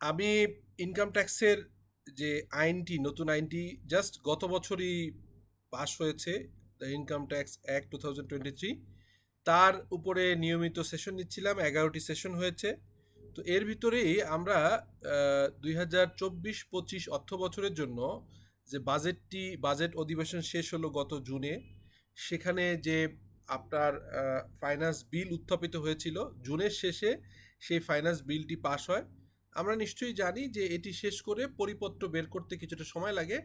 আমি ইনকাম ট্যাক্সের যে আইনটি, নতুন আইনটি জাস্ট গত বছরই পাস হয়েছে the income tax act two thousand twenty three তার উপরে নিয়মিত সেশন নিচ্ছিলাম, এগারোটি সেশন হয়েছে। তো এর ভিতরেই আমরা দুই হাজার চব্বিশ পঁচিশ অর্থ বছরের জন্য যে বাজেটটি বাজেট অধিবেশন শেষ হলো গত জুনে, সেখানে যে আপনার ফাইন্যান্স বিল উত্থাপিত হয়েছিল, জুনের শেষে সেই ফাইন্যান্স বিলটি পাস হয়। আমরা নিশ্চয়ই জানি যে এটি শেষ করে পরিপত্র বের করতে কিছুটা সময় লাগে।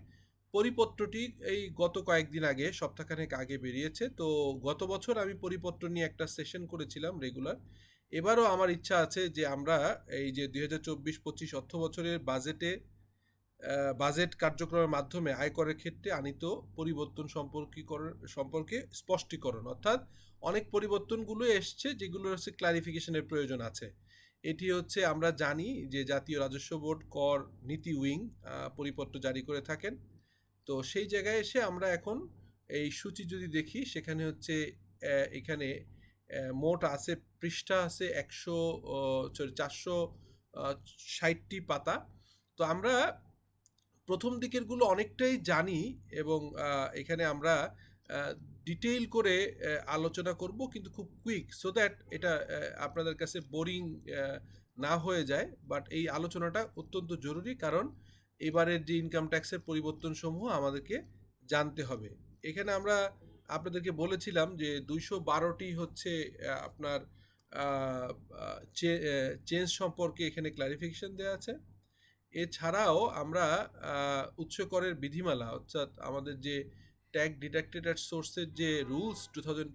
পরিপত্রটি এই গত কয়েকদিন আগে, সপ্তাহখানেক আগে বেরিয়েছে। তো গত বছর আমি পরিপত্র নিয়ে একটা সেশন করেছিলাম রেগুলার। এবারও আমার ইচ্ছা আছে যে আমরা এই যে দুই হাজার চব্বিশ পঁচিশ অর্থ বছরের বাজেটে বাজেট কার্যক্রমের মাধ্যমে আয়করের ক্ষেত্রে আনিত পরিবর্তন সম্পর্কীকরণ, সম্পর্কে স্পষ্টীকরণ। অর্থাৎ অনেক পরিবর্তনগুলো এসছে যেগুলো হচ্ছে ক্লারিফিকেশনের প্রয়োজন আছে। এটি হচ্ছে আমরা জানি যে জাতীয় রাজস্ব বোর্ড কর নীতি উইং পরিপত্র জারি করে থাকেন। তো সেই জায়গায় এসে আমরা এখন এই সূচি যদি দেখি, সেখানে হচ্ছে এখানে মোট আছে, পৃষ্ঠা আছে একশো সরি চারশো ষাটটি পাতা। তো আমরা প্রথম দিকেরগুলো অনেকটাই জানি এবং এখানে আমরা ডিটেইল করে আলোচনা করব কিন্তু খুব কুইক সো দ্যাট এটা আপনাদের কাছে বোরিং না হয়ে যায়। বাট এই আলোচনাটা অত্যন্ত জরুরি কারণ এবারের যে ইনকাম ট্যাক্সের পরিবর্তন সমূহ আমাদেরকে জানতে হবে। এখানে আমরা আপনাদেরকে বলেছিলাম যে দুইশো বারোটি হচ্ছে আপনার চেঞ্জ সম্পর্কে এখানে ক্লারিফিকেশন দেওয়া আছে। এছাড়াও আমরা উৎস করের বিধিমালা অর্থাৎ আমাদের যে ট্যাগ ডিটেক্টেড অ্যাট সোর্সের যে rules two thousand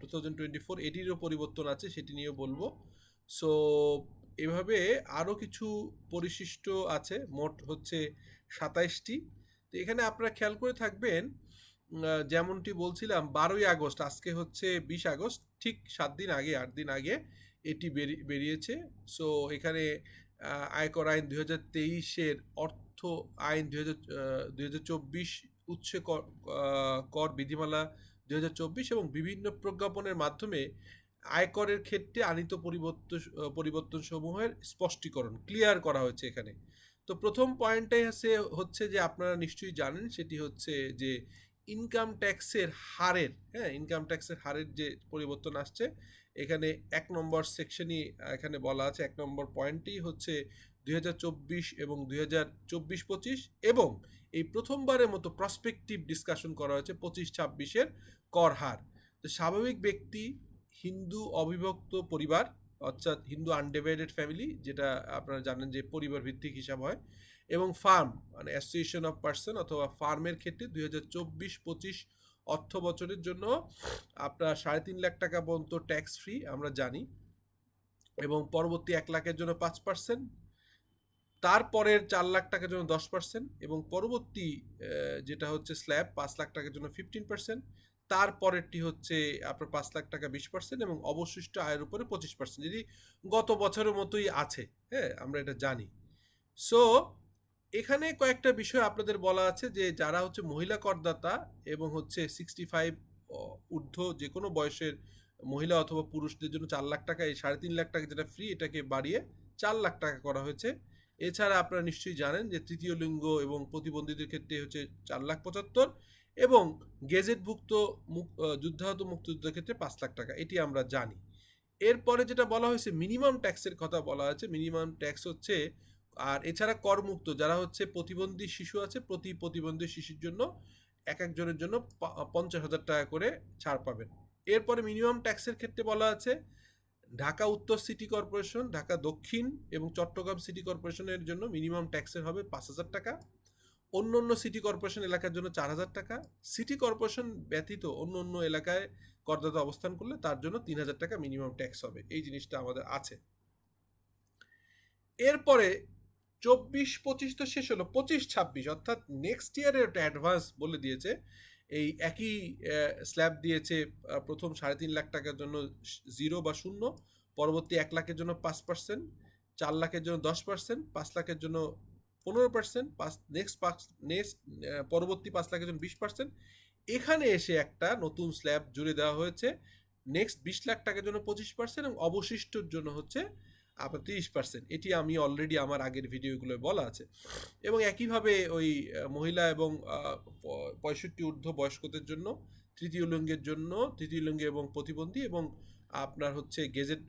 two thousand twenty four এটিরও পরিবর্তন আছে, সেটি নিয়েও বলব। সো এভাবে আরও কিছু পরিশিষ্ট আছে, মোট হচ্ছে সাতাইশটি। তো এখানে আপনারা খেয়াল করে থাকবেন যেমনটি বলছিলাম, বারোই আগস্ট, আজকে হচ্ছে বিশ আগস্ট, ঠিক সাত দিন আগে, আট দিন আগে এটি বেরিয়েছে। সো এখানে আয়কর আইন দুই হাজার তেইশের অর্থ আইন দুই হাজার দুই হাজার চব্বিশ উৎসে কর বিধিমালা দুই হাজার চব্বিশ এবং বিভিন্ন প্রজ্ঞাপনের মাধ্যমে আয়করের ক্ষেত্রে আনিত পরিবর্তন পরিবর্তন সমূহের স্পষ্টীকরণ, ক্লিয়ার করা হয়েছে এখানে। তো প্রথম পয়েন্টটাই হচ্ছে হচ্ছে যে আপনারা নিশ্চয়ই জানেন, সেটি হচ্ছে যে ইনকাম ট্যাক্সের হারের হ্যাঁ ইনকাম ট্যাক্সের হারের যে পরিবর্তন আসছে, এখানে এক নম্বর সেকশনই এখানে বলা আছে, এক নম্বর পয়েন্টই হচ্ছে দুই হাজার চব্বিশ এবং দুই হাজার চব্বিশ পঁচিশ এবং এই প্রথমবারের মতো প্রসপেক্টিভ ডিসকাশন করা হয়েছে পঁচিশ ছাব্বিশের কর হার। তো স্বাভাবিক ব্যক্তি হিন্দু অবিভক্ত পরিবার, অর্থাৎ হিন্দু আনডিভাইডেড ফ্যামিলি যেটা আপনারা জানেন যে পরিবার ভিত্তিক হিসাব হয়, এবং ফার্ম মানে অ্যাসোসিয়েশন অফ পার্সন অথবা ফার্মের ক্ষেত্রে দুই হাজার চব্বিশ পঁচিশ অর্থ বছরের জন্য আপনার সাড়ে তিন লাখ টাকা পর্যন্ত ট্যাক্স ফ্রি আমরা জানি, এবং পরবর্তী এক লাখের জন্য পাঁচ পার্সেন্ট তারপরের চার লাখ টাকার জন্য দশ পার্সেন্ট এবং পরবর্তী যেটা হচ্ছে স্ল্যাব পাঁচ লাখ টাকার জন্য ফিফটিন পার্সেন্ট তারপরেরটি হচ্ছে আপনার পাঁচ লাখ টাকা বিশ পার্সেন্ট এবং অবশিষ্ট আয়ের উপরে পঁচিশ পার্সেন্ট যদি গত বছরের মতোই আছে হ্যাঁ আমরা এটা জানি। সো এখানে কয়েকটা বিষয় আপনাদের বলা আছে যে যারা হচ্ছে মহিলা করদাতা এবং হচ্ছে সিক্সটি ফাইভ ঊর্ধ্ব যে কোনো বয়সের মহিলা অথবা পুরুষদের জন্য চার লাখ টাকা, এই সাড়ে তিন লাখ টাকা যেটা ফ্রি এটাকে বাড়িয়ে চার লাখ টাকা করা হয়েছে। এছাড়া আপনারা নিশ্চয়ই জানেন যে তৃতীয় লিঙ্গ এবং প্রতিবন্ধীদের ক্ষেত্রে হচ্ছে চার লাখ পঁচাত্তর এবং গেজেটভুক্ত যুদ্ধাহত মুক্তিযুদ্ধের ক্ষেত্রে পাঁচ লাখ টাকা, এটি আমরা জানি। এরপরে যেটা বলা হয়েছে মিনিমাম ট্যাক্সের কথা বলা হয়েছে। মিনিমাম ট্যাক্স হচ্ছে, আর এছাড়া করমুক্ত, যারা হচ্ছে প্রতিবন্ধী শিশু আছে, প্রতি প্রতিবন্ধী শিশুর জন্য এক একজনের জন্য পঞ্চাশ হাজার টাকা করে ছাড় পাবেন। এরপরে মিনিমাম ট্যাক্সের ক্ষেত্রে বলা আছে ঢাকা উত্তর সিটি কর্পোরেশন, ঢাকা দক্ষিণ এবং চট্টগ্রাম সিটি কর্পোরেশনের জন্য মিনিমাম ট্যাক্সের হবে পাঁচ হাজার টাকা। অন্য অন্য সিটি কর্পোরেশন এলাকার জন্য চার হাজার টাকা। সিটি কর্পোরেশন ব্যতীত অন্য অন্য এলাকায় করদাতা অবস্থান করলে তার জন্য তিন হাজার টাকা মিনিমাম ট্যাক্স হবে। এই জিনিসটা আমাদের আছে। এরপরে চব্বিশ পঁচিশ তো শেষ হলো, পঁচিশ ছাব্বিশ অর্থাৎ নেক্সট ইয়ারের একটা অ্যাডভান্স বলে দিয়েছে। এই একই স্ল্যাব দিয়েছে প্রথম সাড়ে তিন লাখ টাকার জন্য জিরো বা শূন্য, পরবর্তী এক লাখের জন্য পাঁচ পার্সেন্ট চার লাখের জন্য দশ পার্সেন্ট পাঁচ লাখের জন্য পনেরো পার্সেন্ট পাঁচ নেক্সট পাঁচ নেক্সট পরবর্তী পাঁচ লাখের জন্য বিশ পার্সেন্ট এখানে এসে একটা নতুন স্ল্যাব জুড়ে দেওয়া হয়েছে নেক্সট বিশ লাখ টাকার জন্য পঁচিশ পার্সেন্ট এবং অবশিষ্টর জন্য হচ্ছে আপনার তিরিশ পার্সেন্ট এটি আমি অলরেডি আমার আগের ভিডিওগুলোয় বলা আছে। এবং একইভাবে ওই মহিলা এবং পঁয়ষট্টি ঊর্ধ্ব বয়স্কদের জন্য, তৃতীয় লিঙ্গের জন্য, তৃতীয় লিঙ্গ এবং প্রতিবন্ধী এবং আপনার হচ্ছে গেজেট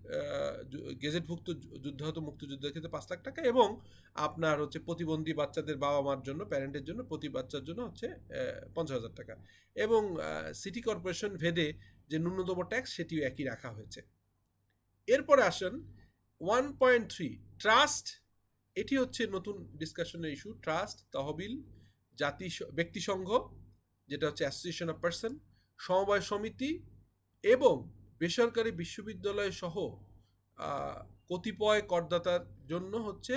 গেজেটভুক্ত যুদ্ধাহত মুক্তিযোদ্ধার ক্ষেত্রে পাঁচ লাখ টাকা এবং আপনার হচ্ছে প্রতিবন্ধী বাচ্চাদের বাবা মার জন্য প্যারেন্টের জন্য প্রতি বাচ্চার জন্য হচ্ছে পঞ্চাশ হাজার টাকা। এবং সিটি কর্পোরেশন ভেদে যে ন্যূনতম ট্যাক্স সেটিও একই রাখা হয়েছে। এরপরে আসেন ওয়ান পয়েন্ট থ্রি ট্রাস্ট এটি হচ্ছে নতুন ডিসকাশনের ইস্যু ট্রাস্ট তহবিল, জাতি, ব্যক্তি সংঘ, যেটা হচ্ছে অ্যাসোসিয়েশন অফ পার্সন সমবায় সমিতি এবং বেসরকারি বিশ্ববিদ্যালয় সহ কতিপয় করদাতার জন্য হচ্ছে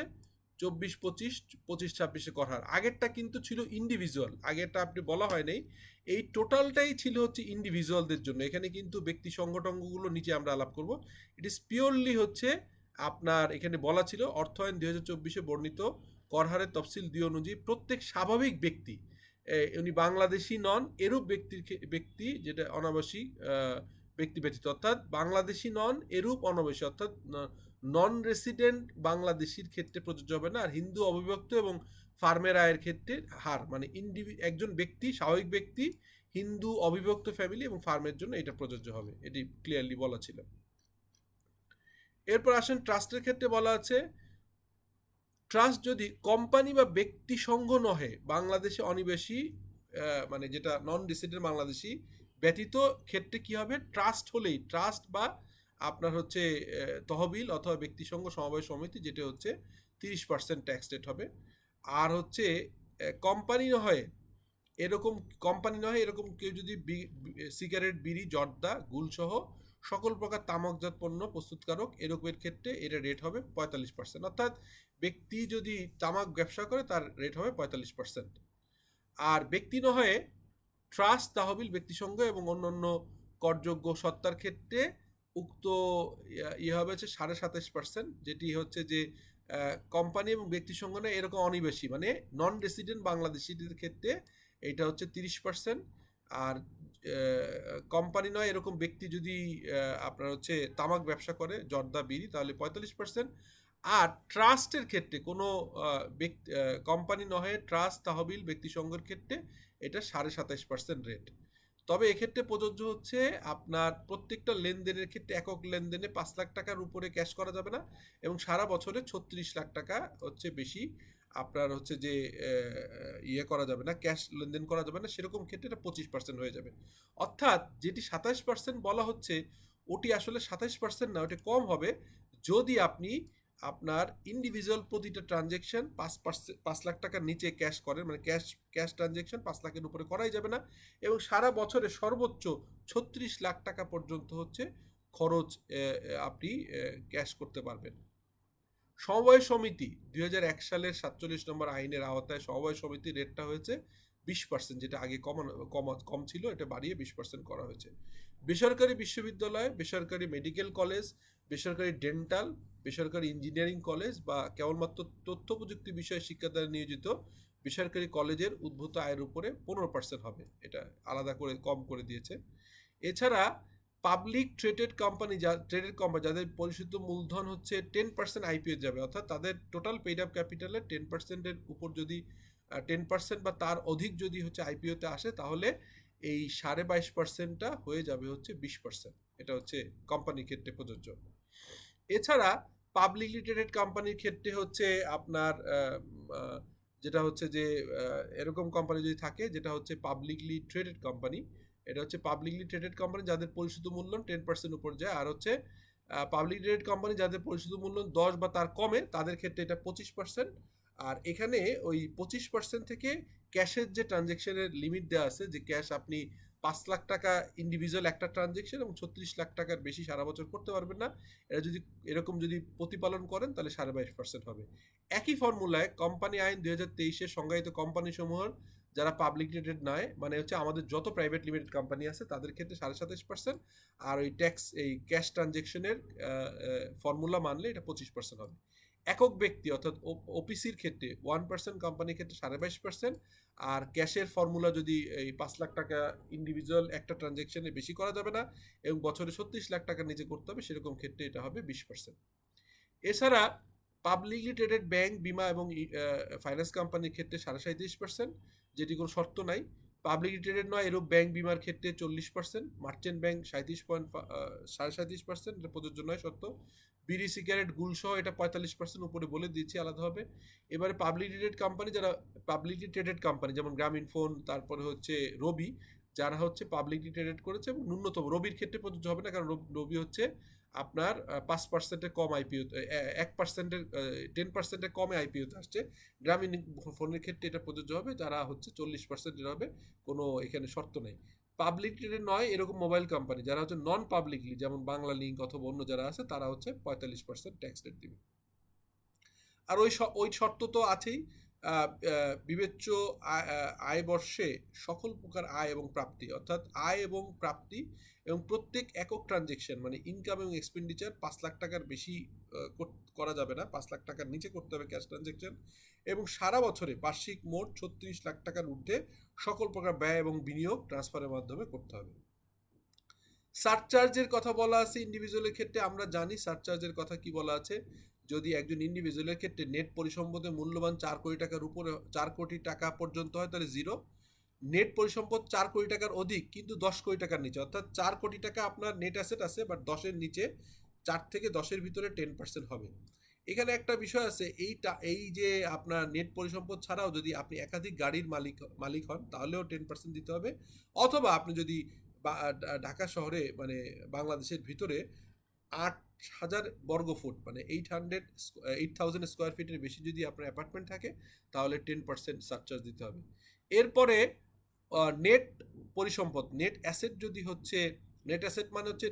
চব্বিশ, পঁচিশ পঁচিশ, ছাব্বিশে কর হার আগেরটা কিন্তু ছিল ইন্ডিভিজুয়াল আগেরটা আপনি বলা হয় নাই। এই টোটালটাই ছিল হচ্ছে ইন্ডিভিজুয়ালদের জন্য। এখানে কিন্তু ব্যক্তি সংগঠনগুলো নিচে আমরা আলাপ করব। ইট ইস পিওরলি হচ্ছে আপনার এখানে বলা ছিল, অর্থায়ন দুই হাজার চব্বিশে বর্ণিত করহারের তফসিল দিয়ে অনুযায়ী প্রত্যেক স্বাভাবিক ব্যক্তি উনি বাংলাদেশি নন, এরূপ ব্যক্তির ব্যক্তি যেটা অনাবাসী ব্যক্তি ব্যতীত, অর্থাৎ বাংলাদেশি নন, এরূপ অনাবাসী, অর্থাৎ নন রেসিডেন্ট বাংলাদেশির ক্ষেত্রে প্রযোজ্য হবে না, আর হিন্দু অবিভক্ত এবং ফার্মের আয়ের ক্ষেত্রে হার মানে ইন্ডিভি একজন ব্যক্তি, স্বাভাবিক ব্যক্তি, হিন্দু অবিভক্ত ফ্যামিলি এবং ফার্মের জন্য এটা প্রযোজ্য হবে, এটি ক্লিয়ারলি বলা ছিল। এরপর আসেন ট্রাস্টের ক্ষেত্রে বলা আছে, ট্রাস্ট যদি কোম্পানি বা ব্যক্তি সংঘ নহে, বাংলাদেশে অনিবেশী মানে যেটা নন রেসিডেন্ট বাংলাদেশি, ব্যতীত ক্ষেত্রে কি হবে? ট্রাস্ট হলেই, ট্রাস্ট বা আপনার হচ্ছে তহবিল অথবা ব্যক্তি সংঘ সমবায় সমিতি যেটা হচ্ছে তিরিশ পার্সেন্ট ট্যাক্স রেট হবে। আর হচ্ছে কোম্পানি নয় এরকম কোম্পানি নয় এরকম কেউ যদি সিগারেট বিড়ি, জর্দা গুলসহ সকল প্রকার তামাকজাত পণ্য প্রস্তুতকারক, এরকমের ক্ষেত্রে এটা রেট হবে পঁয়তাল্লিশ পার্সেন্ট অর্থাৎ ব্যক্তি যদি তামাক ব্যবসা করে, তার রেট হবে পঁয়তাল্লিশ পার্সেন্ট আর ব্যক্তি নয় ট্রাস্ট, তহবিল, ব্যক্তিসংঘ এবং অন্যান্য করযোগ্য সত্তার ক্ষেত্রে উক্ত ইয়া- হবে হচ্ছে সাড়ে সাতাশ পার্সেন্ট যেটি হচ্ছে যে কোম্পানি এবং ব্যক্তিসংঘ না এরকম অনিবেশী মানে নন রেসিডেন্ট বাংলাদেশিদের ক্ষেত্রে এটা হচ্ছে তিরিশ পার্সেন্ট আর কোম্পানি নয়, এরকম ব্যক্তি যদি আপনার হচ্ছে তামাক ব্যবসা করে, জর্দা বিড়ি, তাহলে পঁয়তাল্লিশ পার্সেন্ট আর ট্রাস্টের ক্ষেত্রে কোনো ব্যক্তি কোম্পানি নহে ট্রাস্ট তহবিল ব্যক্তি সংঘের ক্ষেত্রে এটা সাড়ে সাতাশ পার্সেন্ট রেট তবে এক্ষেত্রে প্রযোজ্য হচ্ছে আপনার প্রত্যেকটা লেনদেনের ক্ষেত্রে একক লেনদেনে পাঁচ লাখ টাকার উপরে ক্যাশ করা যাবে না এবং সারা বছরে ছত্রিশ লাখ টাকা হচ্ছে বেশি আপনার হচ্ছে যে ইয়ে করা যাবে না, ক্যাশ লেনদেন করা যাবে না, সেরকম ক্ষেত্রে এটা পঁচিশ পার্সেন্ট হয়ে যাবে। অর্থাৎ যেটি সাতাশ পার্সেন্ট বলা হচ্ছে, ওটি আসলে সাতাশ পার্সেন্ট না, ওটি কম হবে যদি আপনি আপনার ইন্ডিভিজুয়াল প্রতিটা ট্রানজেকশন পাঁচ পার্সেন্ট পাঁচ লাখ টাকার নিচে ক্যাশ করেন মানে ক্যাশ ক্যাশ ট্রানজেকশন পাঁচ লাখের উপরে করাই যাবে না এবং সারা বছরে সর্বোচ্চ ছত্রিশ লাখ টাকা পর্যন্ত হচ্ছে খরচ আপনি ক্যাশ করতে পারবেন। সমবায় সমিতি, দুই হাজার এক সালের সাতচল্লিশ নম্বর আইনের আওতায় সমবায় সমিতির রেটটা হয়েছে বিশ পার্সেন্ট যেটা আগে কম কম ছিল, এটা বাড়িয়ে বিশ পার্সেন্ট করা হয়েছে। বেসরকারি বিশ্ববিদ্যালয়, বেসরকারি মেডিকেল কলেজ বেসরকারি ডেন্টাল বেসরকারি ইঞ্জিনিয়ারিং কলেজ বা কেবলমাত্র তথ্য প্রযুক্তি বিষয়ে শিক্ষাদানে নিয়োজিত বেসরকারি কলেজের উদ্ভূত আয়ের উপরে পনেরো পার্সেন্ট হবে, এটা আলাদা করে কম করে দিয়েছে। এছাড়া পাবলিক ট্রেডেড কোম্পানি যা ট্রেডেড কোম্পানি যাদের পরিশুদ্ধ মূলধন হচ্ছে টেন পার্সেন্ট আইপিও যাবে, অর্থাৎ তাদের টোটাল পেড আপ ক্যাপিটালের টেন পার্সেন্টের উপর যদি টেন পার্সেন্ট বা তার অধিক যদি হচ্ছে আইপিওতে আসে, তাহলে এই সাড়ে বাইশ পার্সেন্টটা হয়ে যাবে হচ্ছে বিশ পার্সেন্ট এটা হচ্ছে কোম্পানির ক্ষেত্রে প্রযোজ্য। এছাড়া পাবলিকলি ট্রেডেড কোম্পানির ক্ষেত্রে হচ্ছে আপনার যেটা হচ্ছে যে এরকম কোম্পানি যদি থাকে, যেটা হচ্ছে পাবলিকলি ট্রেডেড কোম্পানি এটা হচ্ছে পাবলিকলি ট্রেডেড কোম্পানি যাদের পরিশোধ মূল্য টেন পার্সেন্ট উপর যায়। আর হচ্ছে পাবলিক ট্রেডেড কোম্পানি যাদের পরিশোধ মূল্য দশ বা তার কমে, তাদের ক্ষেত্রে এটা পঁচিশ পার্সেন্ট আর এখানে ওই পঁচিশ পার্সেন্ট থেকে ক্যাশের যে ট্রানজেকশনের লিমিট দেওয়া আছে, যে ক্যাশ আপনি পাঁচ লাখ টাকা ইন্ডিভিজুয়াল একটা ট্রানজেকশন এবং ছত্রিশ লাখ টাকার বেশি সারা বছর করতে পারবেন না। এটা যদি, এরকম যদি প্রতিপালন করেন, তাহলে সাড়ে বাইশ পার্সেন্ট হবে। একই ফর্মুলায় কোম্পানি আইন দুই হাজার তেইশে সংজ্ঞায়িত কোম্পানি সমূহের যারা পাবলিক লিমিটেড নয় মানে হচ্ছে আমাদের যত প্রাইভেট লিমিটেড কোম্পানি আছে, তাদের ক্ষেত্রে সাড়ে সাতাশ পার্সেন্ট আর ওই ট্যাক্স এই ক্যাশ ট্রানজেকশনের ফর্মুলা মানলে এটা পঁচিশ পার্সেন্ট হবে। একক ব্যক্তি, অর্থাৎ ওপিসির ক্ষেত্রে ওয়ান পার্সেন্ট কোম্পানির ক্ষেত্রে সাড়ে বাইশ পার্সেন্ট আর ক্যাশের ফর্মুলা যদি এই পাঁচ লাখ টাকা ইন্ডিভিজুয়াল একটা ট্রানজেকশনে বেশি করা যাবে না, এবং বছরে ছত্রিশ লাখ টাকার নিচে করতে হবে, সেরকম ক্ষেত্রে এটা হবে বিশ পার্সেন্ট এছাড়া পাবলিকলি ট্রেডেড ব্যাংক বিমা এবং ফাইন্যান্স কোম্পানির ক্ষেত্রে সাড়ে সাঁত্রিশ পার্সেন্ট যেটি কোনো শর্ত নাই। পাবলিকলি ট্রেডেড নয়, এরূপ ব্যাংক বিমার ক্ষেত্রে চল্লিশ পার্সেন্ট মার্চেন্ট ব্যাংক সাঁত্রিশ পয়েন্ট সাড়ে সাঁত্রিশ পার্সেন্ট এটা প্রযোজ্য নয়, সত্য। বিড়ি সিগারেট গুলসহ এটা পঁয়তাল্লিশ পার্সেন্ট উপরে বলে দিয়েছি আলাদাভাবে এবারে পাবলিক ট্রেডেড কোম্পানি যারা পাবলিকলি ট্রেডেড কোম্পানি যেমন গ্রামীণ ফোন তারপরে হচ্ছে রবি যারা হচ্ছে পাবলিকলি ট্রেডেড করেছে এবং ন্যূনতম। রবির ক্ষেত্রে প্রযোজ্য হবে না, কারণ রবি হচ্ছে আপনার পাঁচ পার্সেন্টের কম আইপিও এক পার্সেন্টের টেন পার্সেন্টের কমে আইপিওতে আসছে। গ্রামীণ ফোনের ক্ষেত্রে এটা প্রযোজ্য হবে, যারা হচ্ছে চল্লিশ পার্সেন্টের হবে, কোনো এখানে শর্ত নেই। পাবলিক ট্রেডেড নয়, এরকম মোবাইল কোম্পানি যারা হচ্ছে নন পাবলিকলি যেমন বাংলা লিঙ্ক অথবা অন্য যারা আছে, তারা হচ্ছে পঁয়তাল্লিশ পার্সেন্ট ট্যাক্স রেট দিবে। আর ওই ওই শর্ত তো আছেই বিবেচ্য আয় বর্ষে সকল প্রকার আয় এবং প্রাপ্তি, অর্থাৎ আয় এবং প্রাপ্তি এবং প্রত্যেক একক ট্রানজেকশন মানে ইনকাম এবং এক্সপেন্ডিচার পাঁচ লাখ টাকার বেশি করা যাবে না, পাঁচ লাখ টাকার নিচে করতে হবে ক্যাশ ট্রানজেকশন এবং সারা বছরে বার্ষিক মোট ছত্রিশ লাখ টাকার ঊর্ধ্বে সকল প্রকার ব্যয় এবং বিনিয়োগ ট্রান্সফারের মাধ্যমে করতে হবে। সারচার্জের কথা বলা আছে ইন্ডিভিজুয়ালের ক্ষেত্রে, আমরা জানি সারচার্জের কথা কি বলা আছে? যদি একজন ইন্ডিভিজুয়ালের ক্ষেত্রে নেট পরিসম্পদের মূল্যবান চার কোটি টাকার উপরে, চার কোটি টাকা পর্যন্ত হয়, তাহলে জিরো নেট পরিসম্পদ চার কোটি টাকার অধিক, কিন্তু দশ কোটি টাকার নিচে। অর্থাৎ চার কোটি টাকা আপনার নেট অ্যাসেট আছে বাট দশের নিচে চার থেকে দশের ভিতরে টেন পার্সেন্ট হবে। এখানে একটা বিষয় আছে, এইটা, এই যে আপনার নেট পরিসম্পদ ছাড়াও যদি আপনি একাধিক গাড়ির মালিক মালিক হন, তাহলেও টেন পার্সেন্ট দিতে হবে। অথবা আপনি যদি ঢাকা শহরে মানে বাংলাদেশের ভিতরে আট হাজার বর্গ ফুট মানে eight hundred eight thousand square ফিটের বেশি যদি আপনার অ্যাপার্টমেন্ট থাকে, তাহলে টেন পার্সেন্ট সারচার্জ দিতে হবে। এরপরে নেট পরিসম্পদ নেট অ্যাসেট যদি হচ্ছে নেট অ্যাসেট মানে হচ্ছে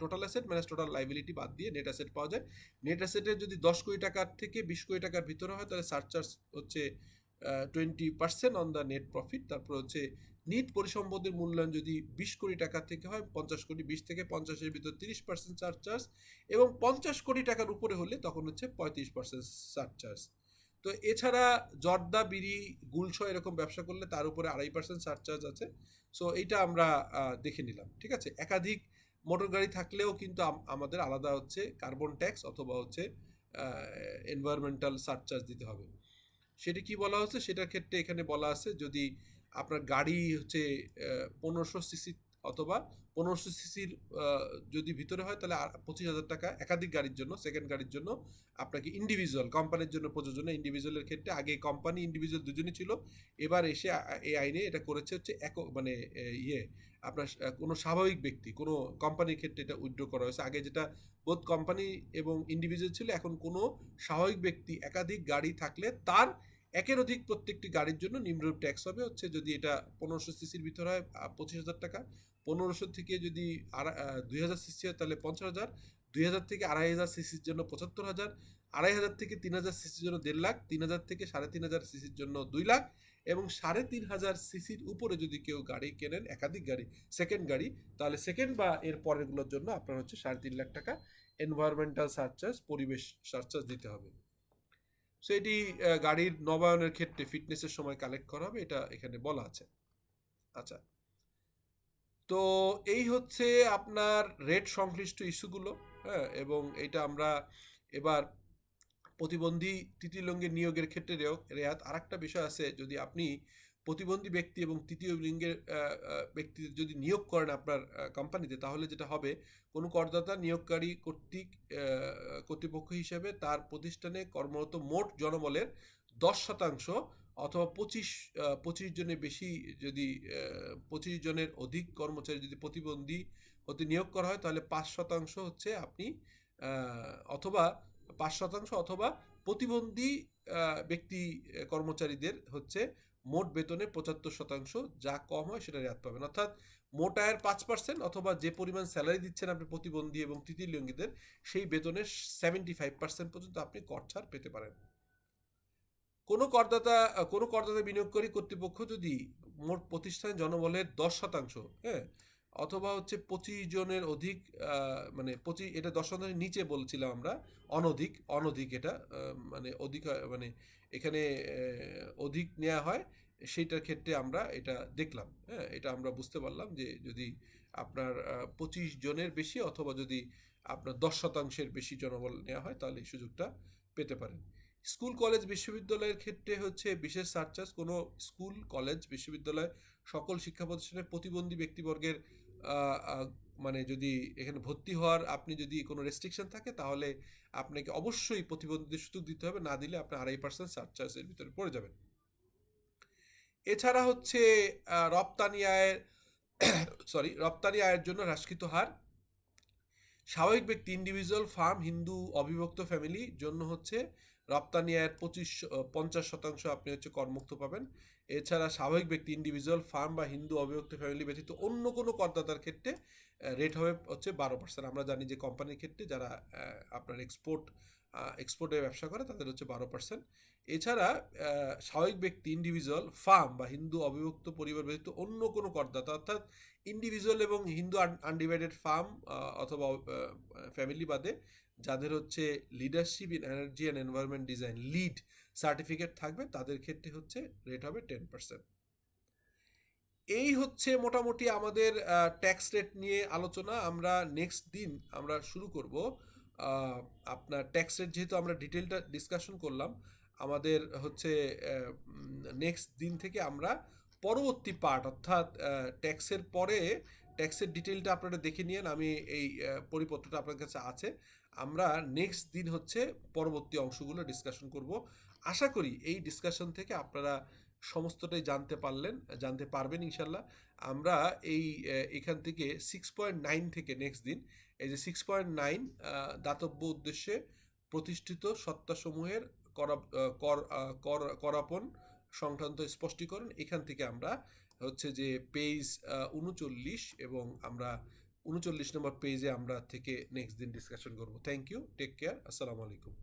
টোটাল অ্যাসেট মানে টোটাল লাইবিলিটি বাদ দিয়ে নেট অ্যাসেট পাওয়া যায়। নেট অ্যাসেটের যদি দশ কোটি টাকার থেকে বিশ কোটি টাকার ভিতরে হয়, তাহলে সারচার্জ হচ্ছে twenty percent on the net profit তারপর হচ্ছে নিট পরিসম্পদের মূল্যায়ন যদি বিশ কোটি টাকা থেকে হয়, পঞ্চাশ কোটি, বিশ থেকে পঞ্চাশের ভিতর তিরিশ পার্সেন্ট চার্জ এবং পঞ্চাশ কোটি টাকার উপরে হলে তখন হচ্ছে পঁয়ত্রিশ পার্সেন্ট চার্জ তো এছাড়া জর্দা, বিড়ি গুলছ এরকম ব্যবসা করলে তার উপরে আড়াই পার্সেন্ট চার্জ আছে। সো এইটা আমরা দেখে নিলাম, ঠিক আছে? একাধিক মোটর গাড়ি থাকলেও কিন্তু আমাদের আলাদা হচ্ছে কার্বন ট্যাক্স অথবা হচ্ছে এনভায়রনমেন্টাল চার্জ দিতে হবে। সেটি কি বলা হচ্ছে? সেটার ক্ষেত্রে এখানে বলা আছে যদি আপনার গাড়ি হচ্ছে পনেরোশো সিসি অথবা পনেরোশো সিসির যদি ভিতরে হয় তাহলে পঁচিশ হাজার টাকা একাধিক গাড়ির জন্য সেকেন্ড গাড়ির জন্য আপনাকে ইন্ডিভিজুয়াল কোম্পানির জন্য প্রযোজ্য না ইন্ডিভিজুয়ালের ক্ষেত্রে। আগে কোম্পানি ইন্ডিভিজুয়াল দুজনই ছিল, এবার এসে এই আইনে এটা করেছে হচ্ছে এক মানে ইয়ে আপনার কোনো স্বাভাবিক ব্যক্তি, কোনো কোম্পানির ক্ষেত্রে এটা উইথড্র করা হয়েছে। আগে যেটা বোধ কোম্পানি এবং ইন্ডিভিজুয়াল ছিল, এখন কোনো স্বাভাবিক ব্যক্তি একাধিক গাড়ি থাকলে তার একের অধিক প্রত্যেকটি গাড়ির জন্য নিম্নরূপ ট্যাক্স হবে। হচ্ছে যদি এটা পনেরোশো সিসির ভিতরে হয় পঁচিশ হাজার টাকা। পনেরোশো থেকে যদি দুই হাজার সিসি হয়, তাহলে পঞ্চাশ হাজার। দুই হাজার থেকে আড়াই হাজার সিসির জন্য পঁচাত্তর হাজার। আড়াই হাজার থেকে তিন হাজার সিসির জন্য দেড় লাখ। তিন হাজার থেকে সাড়ে তিন হাজার সিসির জন্য দুই লাখ। এবং সাড়ে তিন হাজার সিসির উপরে যদি কেউ গাড়ি কেনেন, একাধিক গাড়ি সেকেন্ড গাড়ি, তাহলে সেকেন্ড বা এর পরেরগুলোর জন্য আপনার হচ্ছে সাড়ে তিন লাখ টাকা এনভায়রনমেন্টাল সারচার্জ পরিবেশ সারচার্জ দিতে হবে। সো এটি গাড়ির নবায়নের ক্ষেত্রে ফিটনেসের সময় কালেক্ট করা হবে, এটা এখানে বলা আছে। আচ্ছা। তো, এই হচ্ছে আপনার রেট সংশ্লিষ্ট ইস্যুগুলো হ্যাঁ এবং এটা আমরা এবার প্রতিবন্ধী তৃতীয় লিঙ্গের নিয়োগের ক্ষেত্রে রেহাত আর একটা বিষয় আছে, যদি আপনি প্রতিবন্ধী ব্যক্তি এবং তৃতীয় লিঙ্গের ব্যক্তিদের যদি নিয়োগ করেন আপনার কোম্পানিতে তাহলে যেটা হবে, কোনো করদাতা নিয়োগকারী কর্তৃক কর্তৃপক্ষ হিসেবে তার প্রতিষ্ঠানে কর্মরত মোট জনবলের দশ শতাংশ অথবা পঁচিশ পঁচিশ জনের বেশি যদি পঁচিশ জনের অধিক কর্মচারী যদি প্রতিবন্ধী হতে নিয়োগ করা হয়, তাহলে পাঁচ শতাংশ হচ্ছে আপনি অথবা পাঁচ শতাংশ অথবা প্রতিবন্ধী ব্যক্তি কর্মচারীদের হচ্ছে মোট বেতনের পঁচাত্তর শতাংশ, যা কম হয় সেটা রেয়াত পাবেন। অর্থাৎ মোট আয়ের পাঁচ পার্সেন্ট অথবা যে পরিমাণ স্যালারি দিচ্ছেন আপনি প্রতিবন্ধী এবং তৃতীয় লিঙ্গীদের, সেই বেতনের সেভেন্টি ফাইভ পার্সেন্ট পর্যন্ত আপনি কর ছাড় পেতে পারেন। কোনো করদাতা, কোন করদাতা বিনিয়োগকারী কর্তৃপক্ষ যদি মোট প্রতিষ্ঠানে জনবলের দশ শতাংশ হ্যাঁ অথবা হচ্ছে পঁচিশ জনের অধিক মানে পঁচিশ, এটা দশ সন্তানের নিচে বলছিলাম আমরা, অনধিক অনধিক এটা মানে অধিক মানে এখানে অধিক নেওয়া হয়, সেইটার ক্ষেত্রে আমরা এটা দেখলাম হ্যাঁ এটা আমরা বুঝতে পারলাম যে যদি আপনার পঁচিশ জনের বেশি অথবা যদি আপনার দশ শতাংশের বেশি জনবল নেওয়া হয়, তাহলে এই সুযোগটা পেতে পারেন। স্কুল, কলেজ, বিশ্ববিদ্যালয়ের ক্ষেত্রে হচ্ছে বিশেষ সার্চার্জ, কোনো স্কুল, কলেজ, বিশ্ববিদ্যালয় সকল শিক্ষা প্রতিষ্ঠানে প্রতিবন্ধী ব্যক্তিবর্গের মানে যদি এখানে ভর্তি হওয়ার আপনি যদি কোনো রেস্ট্রিকশন থাকে, তাহলে আপনাকে অবশ্যই প্রতিবন্ধীদের সুযোগ দিতে হবে। না দিলে আপনি আড়াই পার্সেন্ট সার্চার্জের ভিতরে পড়ে যাবেন। এছাড়া হচ্ছে রপ্তানি আয়ের সরি রপ্তানি আয়ের জন্য হ্রাসকৃত হার। স্বাভাবিক ব্যক্তি ইন্ডিভিজুয়াল ফার্ম হিন্দু, অবিভক্ত ফ্যামিলি জন্য হচ্ছে রপ্তানি আয়ের পঁচিশ পঞ্চাশ শতাংশ আপনি হচ্ছে করমুক্ত পাবেন। এছাড়া স্বাভাবিক ব্যক্তি ইন্ডিভিজুয়াল ফার্ম বা হিন্দু অবিভক্ত ফ্যামিলি ব্যতীত অন্য কোনো করদাতার ক্ষেত্রে রেট হবে হচ্ছে বারো পার্সেন্ট আমরা জানি যে কোম্পানির ক্ষেত্রে যারা আপনার এক্সপোর্ট এক্সপোর্টে ব্যবসা করে, তাদের হচ্ছে বারো পার্সেন্ট এছাড়া স্বাভাবিক ব্যক্তি ইন্ডিভিজুয়াল ফার্ম বা হিন্দু অবিভক্ত পরিবার ব্যতীত অন্য কোনো করদাতা, অর্থাৎ ইন্ডিভিজুয়াল এবং হিন্দু আনডিভাইডেড ফার্ম অথবা ফ্যামিলি বাদে, যাদের হচ্ছে leadership in energy and environment design LEED certificate থাকবে, তাদের ক্ষেত্রে হচ্ছে রেট হবে টেন পার্সেন্ট এই হচ্ছে মোটামুটি আমাদের ট্যাক্স রেট নিয়ে আলোচনা। আমরা নেক্সট দিন আমরা শুরু করব। আপনার ট্যাক্স রেট যেহেতু আমরা ডিটেলটা ডিসকাশন করলাম আমাদের হচ্ছে নেক্সট দিন থেকে আমরা পরবর্তী পার্ট অর্থাৎ ট্যাক্সের পরে ট্যাক্সের ডিটেলটা আপনারা দেখে নিন আমি এই পরিপত্রটা আপনার কাছে আছে। আমরা নেক্সট দিন হচ্ছে পরবর্তী অংশগুলো ডিসকাশন করব। আশা করি এই ডিসকাশন থেকে আপনারা সমস্তটাই জানতে পারলেন, জানতে পারবেন ইনশাল্লাহ আমরা এই এখান থেকে সিক্স পয়েন্ট নাইন থেকে নেক্সট দিন, এই যে সিক্স পয়েন্ট নাইন দাতব্য উদ্দেশ্যে প্রতিষ্ঠিত সত্তাসমূহের কর করাপন সংক্রান্ত স্পষ্টীকরণ। এখান থেকে আমরা হচ্ছে যে পেজ উনচল্লিশ এবং আমরা উনচল্লিশ নম্বর পেজে আমরা থেকে নেক্সট দিন ডিসকাশন করব। থ্যাংক ইউ টেক কেয়ার আসসালামু আলাইকুম।